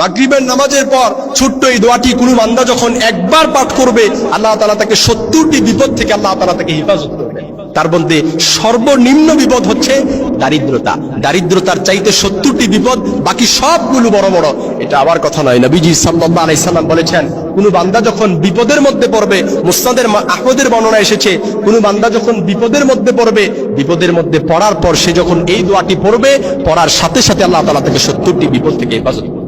মাগরিবের নামাজের পর ছোট্ট এই দোয়াটি কোনো বান্দা যখন একবার পাঠ করবে, আল্লাহ তালা তাকে সত্তরটি বিপদ থেকে আল্লাহ তালা তাকে হেফাজত করবে। তার মধ্যে সর্বনিম্ন বিপদ হচ্ছে দারিদ্রতা। দারিদ্রতার চাইতে সত্তরটি বিপদ, বাকি সবগুলো বড় বড়। এটা আবার কথা নয়। নবীজি সাল্লাহ আলাইসাল্লাম বলেছেন, কোনো বান্দা যখন বিপদের মধ্যে পড়বে মুস্তাদের আহমদের বর্ণনা এসেছে, কোনো বান্দা যখন বিপদের মধ্যে পড়বে, বিপদের মধ্যে পড়ার পর সে যখন এই দোয়াটি পড়বে, পড়ার সাথে সাথে আল্লাহ তালা তাকে সত্তরটি বিপদ থেকে হেফাজত করবেন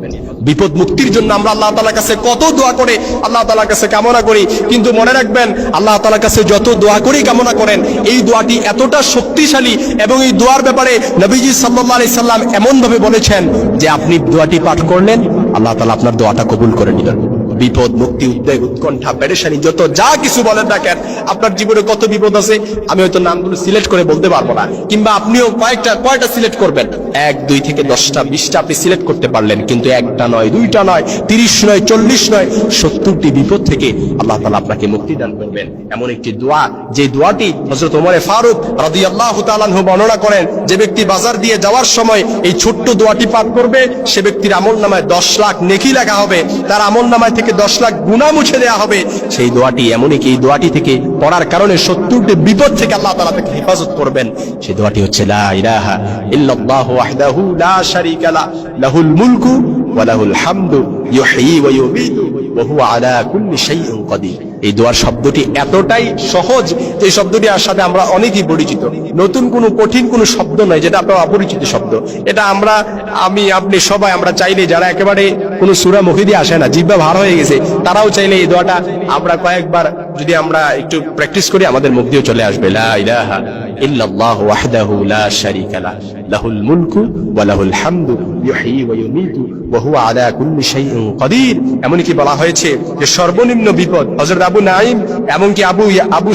বিপদ মুক্তির জন্য আমরা আল্লাহ তালার কাছে কত দোয়া করে, আল্লাহ তালার কাছে কামনা করি। কিন্তু মনে রাখবেন, আল্লাহ তালার কাছে যত দোয়া করেই কামনা করেন, এই দোয়াটি এতটা শক্তিশালী এবং এই দোয়ার ব্যাপারে নবীজি সাল্লাহ আলি সাল্লাম এমনভাবে বলেছেন যে আপনি দোয়াটি পাঠ করলেন, আল্লাহ তালা আপনার দোয়াটা কবুল করে নিলেন। বিপদ, মুক্তি, উদ্বেগ, উৎকণ্ঠা, পেরেশানি, যত যা কিছু বলেন না কেন, আপনার জীবনে কত বিপদ আছে, আমি হয়তো নামগুলো সিলেক্ট করে বলতে পারব না। কিংবা আপনিও কয়েকটা কয়টা সিলেক্ট করবেন? এক, দুই থেকে দশটা, বিশটা আপনি সিলেক্ট করতে পারলেন, কিন্তু একটা নয়, দুইটা নয়, তিরিশ নয়, চল্লিশ নয়, সত্তরটি বিপদ থেকে আল্লাহ তালা আপনাকে মুক্তি দান করবেন। এমন একটি দোয়া, যে দোয়াটি হজরত ওমরে ফারুক রাদি আল্লাহ তালানহু বর্ণনা করেন, যে ব্যক্তি বাজার দিয়ে যাওয়ার সময় এই ছোট্ট দোয়াটি পাঠ করবে, সে ব্যক্তির আমল নামায় দশ লাখ নেকি লেখা হবে, তার আমল নামায় থেকে দশ লাখ গুণা মুছে দেওয়া হবে। সেই দোয়াটি এমনই কি এই দোয়াটি থেকে পড়ার কারণে সত্তরটি বিপদ থেকে আল্লাহ তালা তাকে হেফাজত করবেন। সেই দোয়াটি হচ্ছে, লা ইলাহা ইল্লাল্লাহু ওয়াহদাহু লা শারীকা লা, লাহুল মুলকু ওয়া লাহুল হামদু ইউহয়ী ওয়া ইউমীতু ওয়া হুয়া আলা কুল্লি এই দোয়ার শব্দটি এতটাই সহজ যে এই শব্দটির সাথে আমরা অনেকেই পরিচিত। নতুন কোনো কঠিন কোনো শব্দ নয়, যেটা আপনার অপরিচিত শব্দ। এটা আমরা, আমি, আপনি সবাই, আমরা চাইলে যারা একেবারে কোনো সুরা মুখে আসে না জিব্বা ভার হয়ে গেছে, তারাও চাইলে এই দোয়াটা আমরা কয়েকবার যদি আমরা একটু প্র্যাকটিস করি, আমাদের মুখ দিয়ে চলে আসবে, লা ইল্লাল্লাহু ওয়াহদাহু লা শারীকা লা, লাহুল মুলকু ওয়া লাহুল হামদু ওয়া ইউমীতু, ওয়া হুয়া আলা কুল্লি শাইইন কাদির। বলা হয়েছে যে সর্বনিম্ন বিপদ হযরত আবু নাঈম আবু আবু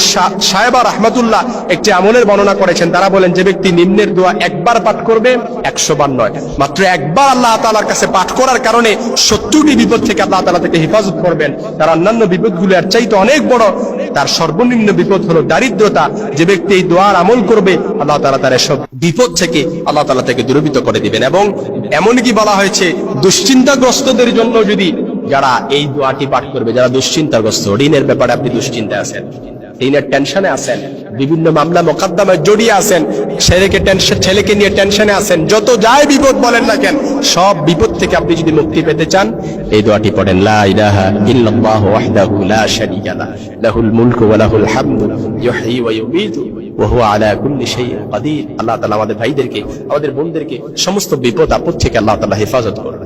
সাহেবা রাহমাতুল্লাহ একটি আমলের বর্ণনা করেছেন। তারা বলেন যে ব্যক্তি নিম্নের দোয়া একবার পাঠ করবে একশো বার নয়। মাত্র একবার আল্লাহ তাআলার কাছে পাঠ করার কারণে সত্তরটি বিপদ থেকে আল্লাহ তাআলা থেকে হেফাজত করবেন। তার অন্যান্য বিপদগুলো এর চাইতে অনেক বড়। তার সর্বনিম্ন বিপদ হলো দারিদ্রতা। যে ব্যক্তি এই দোয়ার আমল করবে, আল্লাহ তালা তার এসব বিপদ থেকে আল্লাহ তালা থেকে দুরবিত করে দিবেন এবং এমনকি বলা হয়েছে, দুশ্চিন্তাগ্রস্তদের জন্য যদি যারা এই দোয়াটি পাঠ করবে, যারা দুশ্চিন্তাগ্রস্ত, ঋণের ব্যাপারে আপনি দুশ্চিন্তায় আছেন। ঋণের টেনশনে আছেন। বিভিন্ন মামলা মোকদ্দমায় জড়িয়ে আছেন। ছেলেকে টেনশন ছেলেকে নিয়ে টেনশনে আছেন। যত যাই বিপদ বলেন না কেন, সব বিপদ থেকে আপনি যদি মুক্তি পেতে চান, এই দোয়াটি পড়েন, লা ইলাহা ইল্লাল্লাহু ওয়াহদাহু লা শারীকা লা লাহুল মুলকু ওয়া লাহুল হামদু। ইউহয়ী ওয়া ইউমীতু। ওয়া হুয়া আলা কুল্লি শাইইন কাদির। আল্লাহ তাআলা আমাদের ভাইদেরকে, আমাদের বোনদেরকে সমস্ত বিপদ আপদ থেকে আল্লাহ তাআলা হেফাজত করুন।